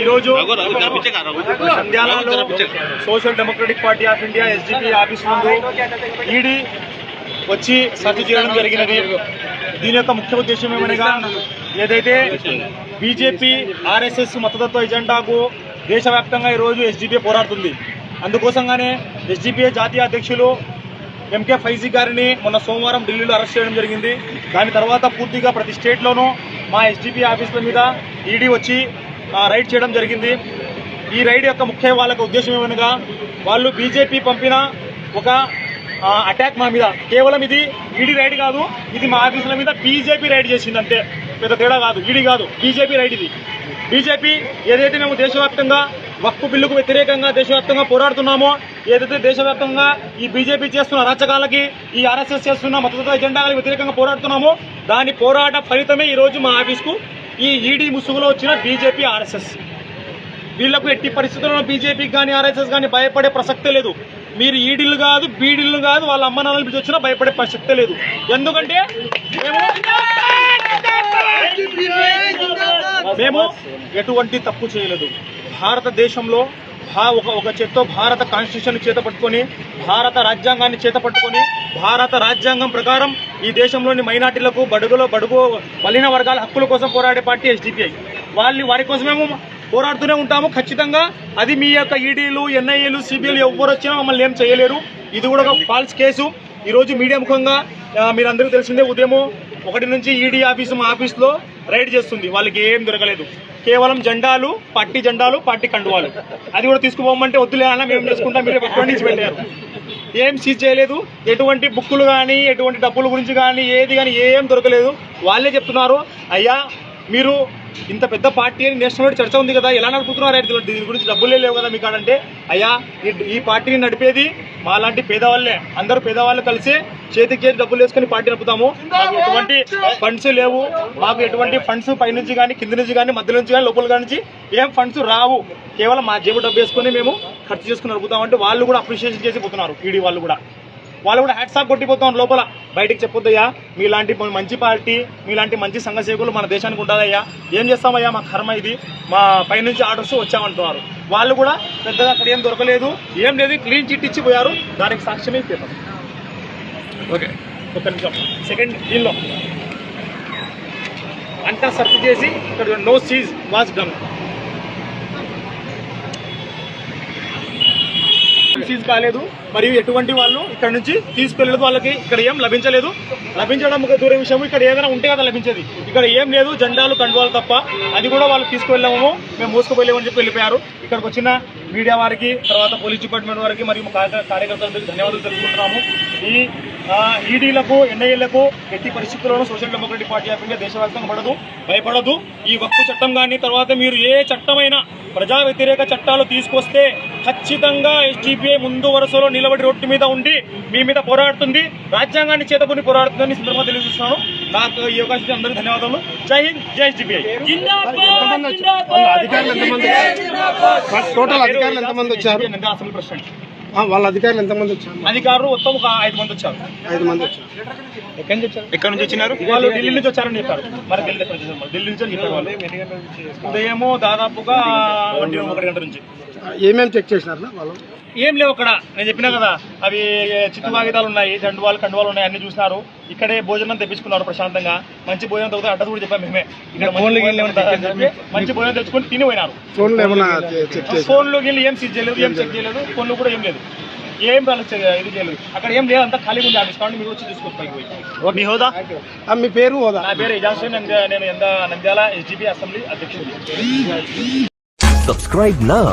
ఈరోజు social democratic party of India SDPI office ముందు ED వచ్చి సర్చ్ చేయడం జరిగినది. దీని యొక్క ముఖ్య ఉద్దేశం ఏమనగా ఏదైతే బీజేపీ ఆర్ఎస్ఎస్ మతతత్వ ఎజెండాకు దేశవ్యాప్తంగా ఈరోజు ఎస్డిపిఐ పోరాడుతుంది. అందుకోసంగానే ఎస్డిపిఐ జాతీయ అధ్యక్షులు ఎంకే ఫైజీ గారిని మొన్న సోమవారం ఢిల్లీలో అరెస్ట్ చేయడం జరిగింది. దాని తర్వాత పూర్తిగా ప్రతి స్టేట్లోనూ మా ఎస్డిపి ఆఫీసుల మీద ఈడీ వచ్చి రైడ్ చేయడం జరిగింది. ఈ రైడ్ యొక్క ముఖ్య వాళ్ళకు ఉద్దేశం ఏమనగా వాళ్ళు బీజేపీ పంపిన ఒక అటాక్ మా మీద. కేవలం ఇది ఈడీ రైడ్ కాదు ఇది మా ఆఫీసుల మీద బీజేపీ రైడ్ చేసింది అంతే. పెద్ద తేడా కాదు ఈడీ కాదు బీజేపీ రైడ్ ఇది. బీజేపీ ఏదైతే మేము దేశవ్యాప్తంగా వక్కు బిల్లుకు వ్యతిరేకంగా దేశవ్యాప్తంగా పోరాడుతున్నామో ఏదైతే దేశవ్యాప్తంగా ఈ బీజేపీ చేస్తున్న అరాచకాలకి ఈ ఆర్ఎస్ఎస్ చేస్తున్న మతతత్వ ఎజెండాలకు వ్యతిరేకంగా పోరాడుతున్నామో దాని పోరాట ఫలితమే ఈరోజు మా ఆఫీస్కు ఈ ఈడీ ముసుగులో వచ్చిన బీజేపీ ఆర్ఎస్ఎస్. వీళ్ళకు ఎట్టి పరిస్థితుల్లో బీజేపీకి కానీ ఆర్ఎస్ఎస్ కానీ భయపడే ప్రసక్తే లేదు. మీరు ఈడీలు కాదు బీడీలు కాదు వాళ్ళ అమ్మ నాన్నలు పిలిచి వచ్చినా భయపడే ప్రసక్తే లేదు. ఎందుకంటే మేము మేము ఎటువంటి తప్పు చేయలేదు. భారతదేశంలో భా ఒక ఒక చేత్తో భారత కాన్స్టిట్యూషన్ చేత పట్టుకొని భారత రాజ్యాంగాన్ని చేత పట్టుకొని భారత రాజ్యాంగం ప్రకారం ఈ దేశంలోని మైనార్టీలకు బడుగులో బడుగు బలిన వర్గాల హక్కుల కోసం పోరాడే పార్టీ ఎస్డిపిఐ వాళ్ళని వారి కోసమేమో పోరాడుతూనే ఉంటాము. ఖచ్చితంగా అది మీ యొక్క ఈడీలు ఎన్ఐఏలు సిబిఐలు ఎవరు వచ్చినా మమ్మల్ని ఏం చేయలేరు. ఇది కూడా ఒక ఫాల్స్ కేసు ఈరోజు మీడియా ముఖంగా మీరందరికీ తెలిసిందే ఉదయము ఒకటి నుంచి ఈడీ ఆఫీసు మా ఆఫీస్లో రైడ్ చేస్తుంది. వాళ్ళకి ఏం దొరకలేదు. కేవలం జెండాలు పార్టీ జెండాలు పార్టీ కండువాలు. అది కూడా తీసుకుపోమంటే వద్దులే అన్న మేము చేసుకుంటాం. మీరు ఎటువంటి నుంచి పెట్టారు. ఏం సీజ్ చేయలేదు. ఎటువంటి బుక్కులు కానీ ఎటువంటి డబ్బుల గురించి కానీ ఏది కానీ ఏం దొరకలేదు. వాళ్ళే చెప్తున్నారు. అయ్యా మీరు ఇంత పెద్ద పార్టీ అని నేషనల్ చర్చ ఉంది కదా ఎలా నడుపుతున్నారు దీని గురించి డబ్బులే లేవు కదా మీకు అంటే అయ్యా ఈ- పార్టీని నడిపేది మాలాంటి పేదవాళ్ళే. అందరూ పేదవాళ్ళు కలిసి చేతికి చేతి డబ్బులు వేసుకొని పార్టీ నడుపుతాము. మాకు ఎటువంటి ఫండ్స్ లేవు. మాకు ఎటువంటి ఫండ్స్ పైనుంచి కానీ కింద నుంచి కానీ మధ్య నుంచి కానీ లోపల నుంచి ఏం ఫండ్స్ రావు. కేవలం మా జేబు డబ్బు వేసుకొని మేము ఖర్చు చేసుకుని నడుపుతామంటే వాళ్ళు కూడా అప్రిషియేషన్ చేసి పోతున్నారు. ఈడీ వాళ్ళు కూడా. వాళ్ళు కూడా హ్యాట్స్ ఆఫ్ కొట్టిపోతాం లోపల. బయటికి చెప్పొద్దయ్యా మీలాంటి మంచి పార్టీ మీలాంటి మంచి సంఘ సేవకులు మన దేశానికి ఉండాలయ్యా. ఏం చేస్తామయ్యా మా కర్మ ఇది. మా పైనుంచి ఆర్డర్స్ వచ్చామంటున్నారు. వాళ్ళు కూడా పెద్దగా అక్కడ ఏం దొరకలేదు. ఏం లేదు క్లీన్ చిట్ ఇచ్చి పోయారు. దానికి సాక్ష్యమే పేపర్? ఓకే. ఒక నిమిషం. సెకండ్ దీనిలో. అంతా సెర్చ్ చేసి ఇక్కడ no seize was done seize కాలేదు. మరియు ఎటువంటి వాళ్ళు ఇక్కడ నుంచి తీసుకెళ్ళేదు వాళ్ళకి ఇక్కడ ఏం లభించలేదు. లభించడం ఒక దూరం విషయం ఇక్కడ ఏదైనా ఉంటే కదా లభించేది. ఇక్కడ ఏం లేదు. జెండాలు కండువాలు తప్ప అది కూడా వాళ్ళు తీసుకువెళ్ళాము. మేము మోసుకుపోలేమని చెప్పి వెళ్ళిపోయారు. ఇక్కడికి వచ్చిన మీడియా వారికి తర్వాత పోలీస్ డిపార్ట్మెంట్ వారికి మరియు మా కార్యకర్తలకు ధన్యవాదాలు తెలుపుకుంటున్నాము. ఈ ఈడీలకు ఎన్ఐఏలకు ఎట్టి పరిస్థితుల్లోనూ social democratic party of India దేశవ్యాప్తంగా పడదు భయపడదు. ఈ వక్కు చట్టం కానీ తర్వాత మీరు ఏ చట్టమైనా ప్రజా వ్యతిరేక చట్టాలు తీసుకొస్తే ఖచ్చితంగా ఎస్డిపిఐ ముందు వరుసలో నిలబడి రోడ్డు మీద ఉండి మీ మీద పోరాడుతుంది. రాజ్యాంగాన్ని చేతకొని పోరాడుతుందని సందర్భంగా తెలియజేస్తున్నాను. నాకు ఈ అవకాశం అందరికీ ధన్యవాదాలు జై హింద్ జై ఎస్డిపిఐ అధికారులు ఎంతమంది టోటల్ అధికారులు ఎంతమంది వచ్చారు? అసలు ప్రెసిడెంట్ ఆ, వాళ్ళ అధికారులు ఎంతమంది వచ్చారు? అధికారులు మొత్తం ఒక ఐదు మంది వచ్చారు. ఐదు మంది వచ్చారు. ఎక్కడి నుంచి వచ్చారు? ఎక్కడి నుంచి వచ్చినారు? వాళ్ళు ఢిల్లీ నుంచి వచ్చారని చెప్పారు. మరి ఢిల్లీ నుంచి వచ్చారు? మరి ఢిల్లీ నుంచి అని చెప్పారు వాళ్ళు. ఉదయము దాదాపుగా ఒకటి గంట నుంచి. ఆ, ఏమేం చెక్ చేసినారు వాళ్ళు? ఏం లేవు అక్కడ. నేను చెప్పినా కదా అవి చిత్తు కాగితాలు ఉన్నాయి జండువాలు కండువాలు ఉన్నాయి అన్ని చూసినారు. ఇక్కడే భోజనం తెప్పించుకున్నారు ప్రశాంతంగా. మంచి భోజనం తగ్గుతుంది అడ్రస్ కూడా చెప్పాము మేమే. ఇక్కడ మంచి భోజనం ఉంటుందని చెప్పి మంచి భోజనం తెచ్చుకొని తిని పోయినారు. ఫోన్లు వెళ్ళి ఏం సీజ్ చేయలేదు ఏం చెక్ చేయలేదు ఫోన్లో కూడా ఏం లేదు. ఏం చే- ఇది చేయలేదు. అక్కడ ఏం లేదు అంతా ఖాళీగా ఉంది. ఆఫీస్ కాబట్టి మీరు వచ్చి పోయి. మీ హోదా? మీ పేరు హోదా? నా పేరు ఇజాజ్ నేను ఎంత నంద్యాల ఎస్డిపి అసెంబ్లీ అధ్యక్షుడు Subscribe now.